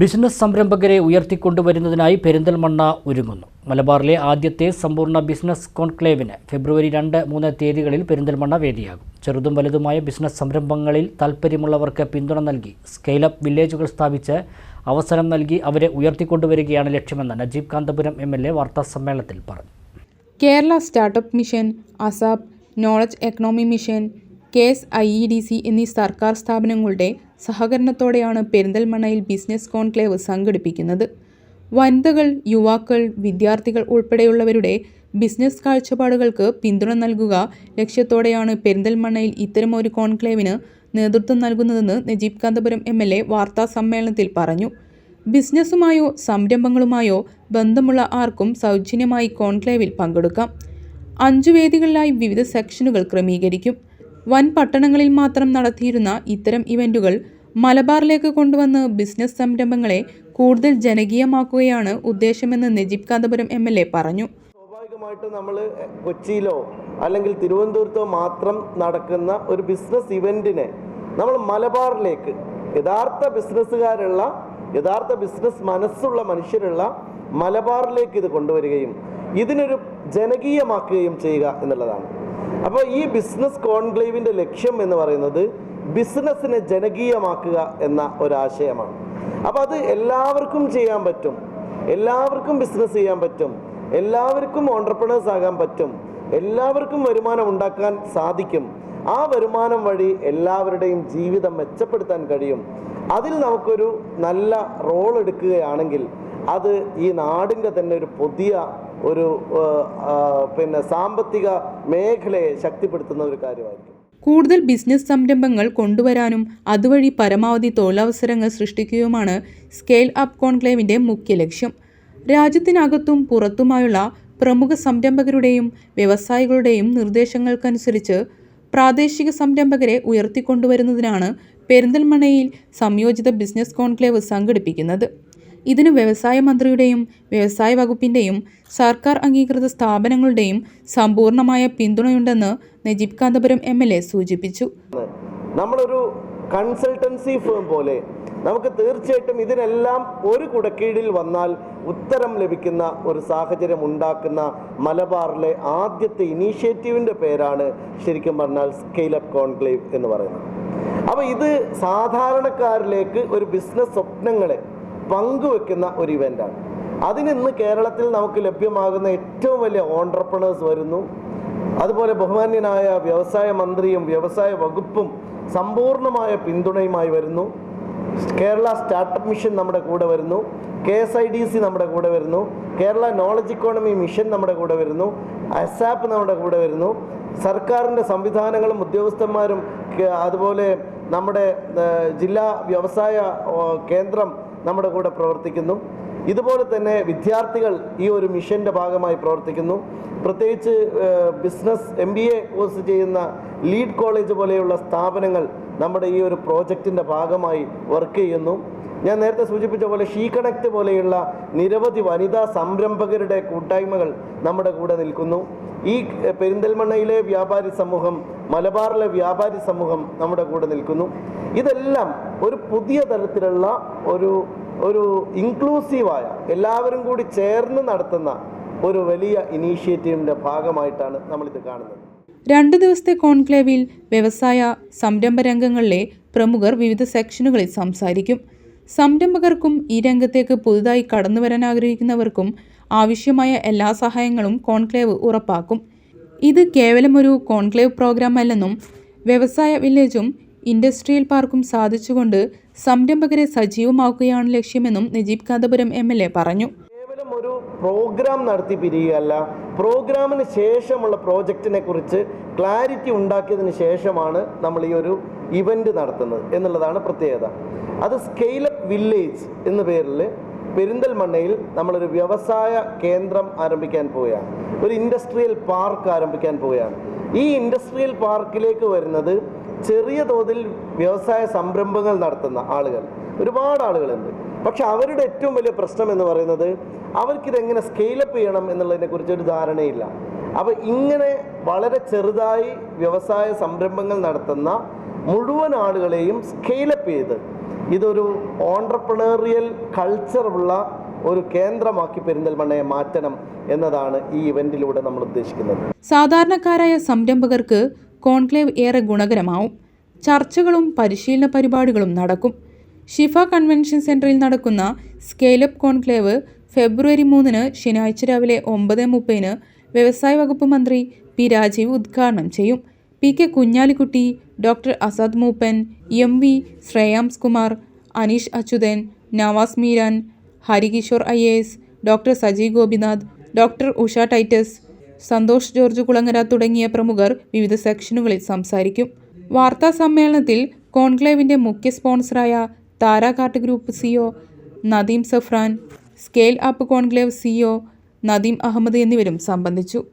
Business സംരംഭകരെ ഉയർത്തിക്കൊണ്ടുവരുന്നതിനായി Perinthalmanna ഒരുങ്ങുന്നു. മലബാറിലെ ആദ്യത്തെ സമ്പൂർണ ബിസിനസ് കോൺക്ലേവിന് ഫെബ്രുവരി രണ്ട് മൂന്ന് തീയതികളിൽ പെരിന്തൽമണ്ണ വേദിയാകും. ചെറുതും വലുതുമായ ബിസിനസ് സംരംഭങ്ങളിൽ താൽപ്പര്യമുള്ളവർക്ക് പിന്തുണ നൽകി സ്കെയിലപ്പ് വില്ലേജുകൾ സ്ഥാപിച്ച് അവസരം നൽകി അവരെ ഉയർത്തിക്കൊണ്ടുവരികയാണ് ലക്ഷ്യമെന്ന് Najeeb Kanthapuram M L A വാർത്താസമ്മേളനത്തിൽ പറഞ്ഞു. Kerala startup mission ASAP knowledge economy mission K S I E D C എന്നീ സർക്കാർ സ്ഥാപനങ്ങളുടെ സഹകരണത്തോടെയാണ് പെരിന്തൽമണ്ണയിൽ ബിസിനസ് കോൺക്ലേവ് സംഘടിപ്പിക്കുന്നത്. വനിതകൾ യുവാക്കൾ വിദ്യാർത്ഥികൾ ഉൾപ്പെടെയുള്ളവരുടെ ബിസിനസ് കാഴ്ചപ്പാടുകൾക്ക് പിന്തുണ നൽകുക ലക്ഷ്യത്തോടെയാണ് പെരിന്തൽമണ്ണയിൽ ഇത്തരമൊരു കോൺക്ലേവിന് നേതൃത്വം നൽകുന്നതെന്ന് Najeeb Kanthapuram M L A വാർത്താ സമ്മേളനത്തിൽ പറഞ്ഞു. ബിസിനസ്സുമായോ സംരംഭങ്ങളുമായോ ബന്ധമുള്ള ആർക്കും സൗജന്യമായി കോൺക്ലേവിൽ പങ്കെടുക്കാം. അഞ്ചു വേദികളിലായി വിവിധ സെക്ഷനുകൾ ക്രമീകരിക്കും. വൻ പട്ടണങ്ങളിൽ മാത്രം നടത്തിയിരുന്ന ഇത്തരം ഇവന്റുകൾ മലബാറിലേക്ക് കൊണ്ടുവന്ന് ബിസിനസ് സംരംഭങ്ങളെ കൂടുതൽ ജനകീയമാക്കുകയാണ് ഉദ്ദേശമെന്ന് നജീബ് കാന്തപുരം എം പറഞ്ഞു. സ്വാഭാവികമായിട്ടും നമ്മൾ കൊച്ചിയിലോ അല്ലെങ്കിൽ തിരുവനന്തപുരത്തോ മാത്രം നടക്കുന്ന ഒരു ബിസിനസ് ഇവന്റിനെ നമ്മൾ മലബാറിലേക്ക് യഥാർത്ഥ ബിസിനസ്സുകാരുള്ള യഥാർത്ഥ ബിസിനസ് മനസ്സുള്ള മനുഷ്യരുള്ള മലബാറിലേക്ക് ഇത് കൊണ്ടുവരികയും ഇതിനൊരു ജനകീയമാക്കുകയും ചെയ്യുക എന്നുള്ളതാണ്. അപ്പോൾ ഈ ബിസിനസ് കോൺക്ലേവിന്റെ ലക്ഷ്യം എന്ന് പറയുന്നത് ബിസിനസ്സിനെ ജനകീയമാക്കുക എന്ന ഒരാശയമാണ്. അപ്പോൾ അത് എല്ലാവർക്കും ചെയ്യാൻ പറ്റും. എല്ലാവർക്കും ബിസിനസ് ചെയ്യാൻ പറ്റും. എല്ലാവർക്കും ഓണ്ടർപ്രണേഴ്സ് ആകാൻ പറ്റും. എല്ലാവർക്കും വരുമാനം ഉണ്ടാക്കാൻ സാധിക്കും. ആ വരുമാനം വഴി എല്ലാവരുടെയും ജീവിതം മെച്ചപ്പെടുത്താൻ കഴിയും. അതിൽ നമുക്കൊരു നല്ല റോൾ എടുക്കുകയാണെങ്കിൽ അത് ഈ നാടിന്റെ തന്നെ ഒരു പുതിയ ഒരു പിന്നെ സാമ്പത്തിക മേഖലയെ ശക്തിപ്പെടുത്തുന്ന ഒരു കാര്യമായിരിക്കും. കൂടുതൽ ബിസിനസ് സംരംഭങ്ങൾ കൊണ്ടുവരാനും അതുവഴി പരമാവധി തൊഴിലവസരങ്ങൾ സൃഷ്ടിക്കുകയുമാണ് സ്കെയിൽ അപ്പ് കോൺക്ലേവിന്റെ മുഖ്യ ലക്ഷ്യം. രാജ്യത്തിനകത്തും പുറത്തുമായുള്ള പ്രമുഖ സംരംഭകരുടെയും വ്യവസായികളുടെയും നിർദ്ദേശങ്ങൾക്കനുസരിച്ച് പ്രാദേശിക സംരംഭകരെ ഉയർത്തിക്കൊണ്ടുവരുന്നതിനാണ് പെരിന്തൽമണയിൽ സംയോജിത ബിസിനസ് കോൺക്ലേവ് സംഘടിപ്പിക്കുന്നത്. ഇതിന് വ്യവസായ മന്ത്രിയുടെയും വ്യവസായ വകുപ്പിന്റെയും സർക്കാർ അംഗീകൃത സ്ഥാപനങ്ങളുടെയും സമ്പൂർണമായ പിന്തുണയുണ്ടെന്ന് Najeeb Kanthapuram M L A സൂചിപ്പിച്ചു. നമ്മളൊരു കൺസൾട്ടൻസി ഫേം പോലെ നമുക്ക് തീർച്ചയായിട്ടും ഇതിനെല്ലാം ഒരു കുടക്കീഴിൽ വന്നാൽ ഉത്തരം ലഭിക്കുന്ന ഒരു സാഹചര്യം ഉണ്ടാക്കുന്ന മലബാറിലെ ആദ്യത്തെ ഇനീഷ്യേറ്റീവിന്റെ പേരാണ് ശരിക്കും പറഞ്ഞാൽ സ്കെയിൽ അപ്പ് കോൺക്ലേവ് എന്ന് പറയുന്നത്. അപ്പോൾ ഇത് സാധാരണക്കാരിലേക്ക് ഒരു ബിസിനസ് സ്വപ്നങ്ങളെ പങ്കുവെക്കുന്ന ഒരു ഇവന്റാണ് അതിന് ഇന്ന് കേരളത്തിൽ നമുക്ക് ലഭ്യമാകുന്ന ഏറ്റവും വലിയ ഓണ്ടർപ്രണേഴ്സ് വരുന്നു. അതുപോലെ ബഹുമാന്യനായ വ്യവസായ മന്ത്രിയും വ്യവസായ വകുപ്പും സമ്പൂർണമായ പിന്തുണയുമായി വരുന്നു. കേരള സ്റ്റാർട്ടപ്പ് മിഷൻ നമ്മുടെ കൂടെ വരുന്നു. K S I D C നമ്മുടെ കൂടെ വരുന്നു. കേരള നോളജ് ഇക്കോണമി മിഷൻ നമ്മുടെ കൂടെ വരുന്നു. അസാപ്പ് നമ്മുടെ കൂടെ വരുന്നു. സർക്കാരിന്റെ സംവിധാനങ്ങളും ഉദ്യോഗസ്ഥന്മാരും അതുപോലെ നമ്മുടെ ജില്ലാ വ്യവസായ കേന്ദ്രം നമ്മുടെ കൂടെ പ്രവർത്തിക്കുന്നു. ഇതുപോലെ തന്നെ വിദ്യാർത്ഥികൾ ഈ ഒരു മിഷന്റെ ഭാഗമായി പ്രവർത്തിക്കുന്നു. പ്രത്യേകിച്ച് business M B A course ചെയ്യുന്ന ലീഡ് കോളേജ് പോലെയുള്ള സ്ഥാപനങ്ങൾ നമ്മുടെ ഈ ഒരു പ്രോജക്റ്റിന്റെ ഭാഗമായി വർക്ക് ചെയ്യുന്നു. ഞാൻ നേരത്തെ സൂചിപ്പിച്ച പോലെ ഷീ കണക്ട് പോലെയുള്ള നിരവധി വനിതാ സംരംഭകരുടെ കൂട്ടായ്മകൾ നമ്മുടെ കൂടെ നിൽക്കുന്നു. ഈ പെരിന്തൽമണ്ണയിലെ വ്യാപാരി സമൂഹം മലബാറിലെ വ്യാപാരി സമൂഹം നമ്മുടെ കൂടെ നിൽക്കുന്നു. ഇതെല്ലാം ഒരു പുതിയ തരത്തിലുള്ള ഒരു ഒരു ഇൻക്ലൂസീവായ എല്ലാവരും കൂടി ചേർന്ന് നടത്തുന്ന ഒരു വലിയ ഇനീഷ്യേറ്റീവിന്റെ ഭാഗമായിട്ടാണ് നമ്മളിത് കാണുന്നത്. രണ്ട് ദിവസത്തെ കോൺക്ലേവിൽ വ്യവസായ സംരംഭ രംഗങ്ങളിലെ പ്രമുഖർ വിവിധ സെക്ഷനുകളിൽ സംസാരിക്കും. സംരംഭകർക്കും ഈ രംഗത്തേക്ക് പുതുതായി കടന്നു വരാൻ ആഗ്രഹിക്കുന്നവർക്കും ആവശ്യമായ എല്ലാ സഹായങ്ങളും കോൺക്ലേവ് ഉറപ്പാക്കും. ഇത് കേവലം ഒരു കോൺക്ലേവ് പ്രോഗ്രാം അല്ലെന്നും വ്യവസായ വില്ലേജും ഇൻഡസ്ട്രിയൽ പാർക്കും സാധിച്ചുകൊണ്ട് സംരംഭകരെ സജീവമാക്കുകയാണ് ലക്ഷ്യമെന്നും നജീബ് കാന്തപുരം എം പറഞ്ഞു. പ്രോഗ്രാം നടത്തി പിരിയുകയല്ല പ്രോഗ്രാമിന് ശേഷമുള്ള പ്രോജക്റ്റിനെ കുറിച്ച് ക്ലാരിറ്റി ഉണ്ടാക്കിയതിന് ശേഷമാണ് നമ്മൾ ഈ ഒരു ഇവന്റ് നടത്തുന്നത് എന്നുള്ളതാണ് പ്രത്യേകത. അത് സ്കെയിലപ്പ് വില്ലേജ് എന്ന പേരിൽ പെരിന്തൽമണ്ണയിൽ നമ്മളൊരു വ്യവസായ കേന്ദ്രം ആരംഭിക്കാൻ പോവുകയാണ്. ഒരു ഇൻഡസ്ട്രിയൽ പാർക്ക് ആരംഭിക്കാൻ പോവുകയാണ്. ഈ ഇൻഡസ്ട്രിയൽ പാർക്കിലേക്ക് വരുന്നത് ചെറിയ തോതിൽ വ്യവസായ സംരംഭങ്ങൾ നടത്തുന്ന ആളുകൾ. ഒരുപാട് ആളുകളുണ്ട്. പക്ഷെ അവരുടെ ഏറ്റവും വലിയ പ്രശ്നം എന്ന് പറയുന്നത് അവർക്കിതെങ്ങനെ സ്കെയിലപ്പ് ചെയ്യണം എന്നുള്ളതിനെ കുറിച്ച് ഒരു ധാരണയില്ല. അപ്പോൾ ഇങ്ങനെ വളരെ ചെറുതായി വ്യവസായ സംരംഭങ്ങൾ നടത്തുന്ന മുഴുവൻ ആളുകളെയും സ്കെയിലപ്പ് ചെയ്ത് ഇതൊരു ഓൺട്രപ്രണേറിയൽ കൾച്ചർ ഉള്ള ഒരു കേന്ദ്രമാക്കി പെരിന്തൽമണ്ണയെ മാറ്റണം എന്നതാണ് ഈ ഇവന്റിലൂടെ നമ്മൾ ഉദ്ദേശിക്കുന്നത്. സാധാരണക്കാരായ സംരംഭകർക്ക് കോൺക്ലേവ് ഏറെ ഗുണകരമാവും. ചർച്ചകളും പരിശീലന പരിപാടികളും നടക്കും. ഷിഫ കൺവെൻഷൻ സെന്ററിൽ നടക്കുന്ന സ്കെയിലപ്പ് കോൺക്ലേവ് ഫെബ്രുവരി മൂന്നിന് ശനിയാഴ്ച രാവിലെ ഒമ്പത് മുപ്പതിന് വ്യവസായ വകുപ്പ് മന്ത്രി പി രാജീവ് ഉദ്ഘാടനം ചെയ്യും. P K Kunhalikutty doctor Azad Moopen M V Shreyams Kumar Aneesh Achuthan Navas Meeran Harikishore I A S doctor Saji Gopinath doctor Usha Titus Santhosh George Kulangara തുടങ്ങിയ പ്രമുഖർ വിവിധ സെക്ഷനുകളിൽ സംസാരിക്കും. വാർത്താ സമ്മേളനത്തിൽ കോൺക്ലേവിന്റെ മുഖ്യ സ്പോൺസറായ Tharakatt group CEO Nadeem Safran scale up conclave CEO Nadeem Ahammed എന്നിവരും സംബന്ധിച്ചു.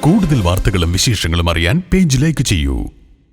കൂടുതൽ വാർത്തകളും വിശേഷങ്ങളും അറിയാൻ പേജ് ലൈക്ക് ചെയ്യൂ.